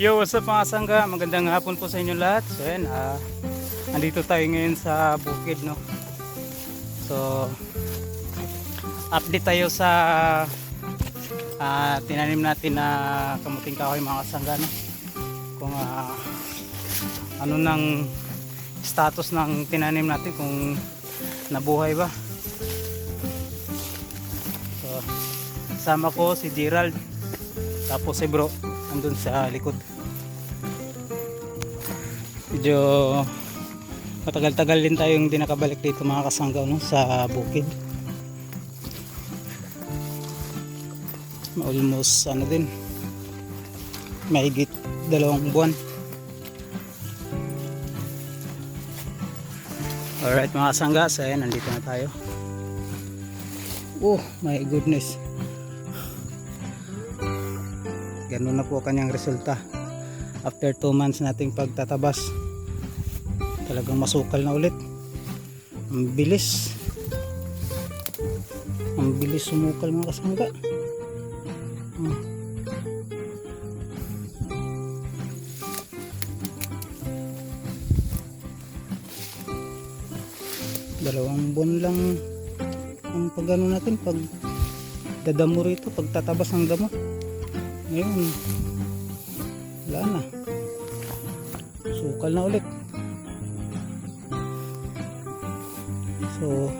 Yo, what's up mga sangga? Magandang hapon po sa inyo lahat. So yan, ah, andito tayo ngayon sa bukid, no? So, update tayo sa ah, tinanim natin na kamuting kahoy mga kasangga, no? Kung ah, ano nang status ng tinanim natin, kung nabuhay ba. So, kasama ko si Gerald, tapos si bro, andun sa likod. Medyo matagal-tagal din tayong di nakabalik dito mga kasanggaw no, sa bukid. Almost ano din, mahigit dalawang buwan. Alright mga kasangga, so ayan, nandito na tayo. Oh my goodness. Ganun na po ang kanyang resulta. After 2 months nating pagtatabas, talagang masukal na ulit. Ang bilis. Ang bilis sumukal mga kasangga. Hmm. Dalawang buwan lang ang pagano natin pag dadamo rito, pagtatabas ng damo. Ngayon, wala na. Sukal na ulit. So,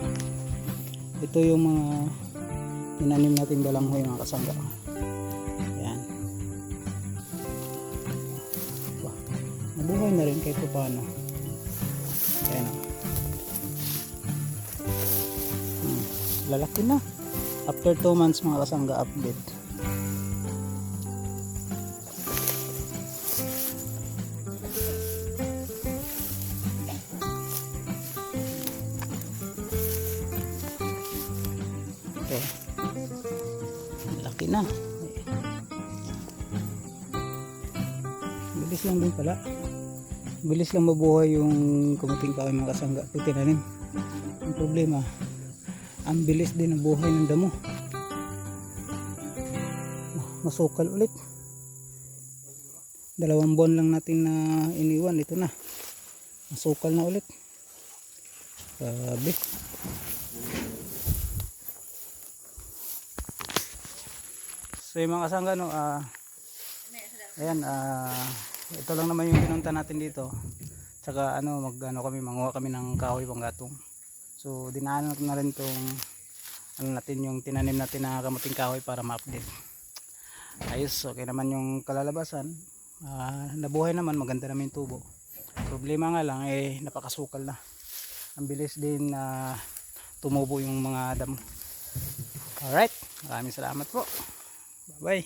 ito yung mga tinanim natin dalamhoy mga kasangga. Bah, nabuhay na rin kahit pa paano. Ayan o. Hmm, lalaki na. After 2 months mga kasangga update. Laki na. Bilis lang din pala. Bilis lang mabuhay yung kumating kahoy mga kasangga. Ito tinanim. Ang problema, ang bilis din ang buhay ng damo. Masukal ulit. Dalawang buwan lang natin na iniwan. Ito na. Masukal na ulit. Sabi. So yung mga kasangga no, ah ayan, ah ito lang naman yung pinunta natin dito. Tsaka ano, mag ano kami, manguha kami ng kahoy panggatong. So dinaanan ko na rin tong ano natin yung tinanim natin na kamuting kahoy para ma-update. Ayos, okay naman yung kalalabasan. Ah, nabuhay naman, maganda naman yung tubo. Problema nga lang eh napakasukal na. Ang bilis din na tumubo yung mga damo. Alright, maraming salamat po. 喂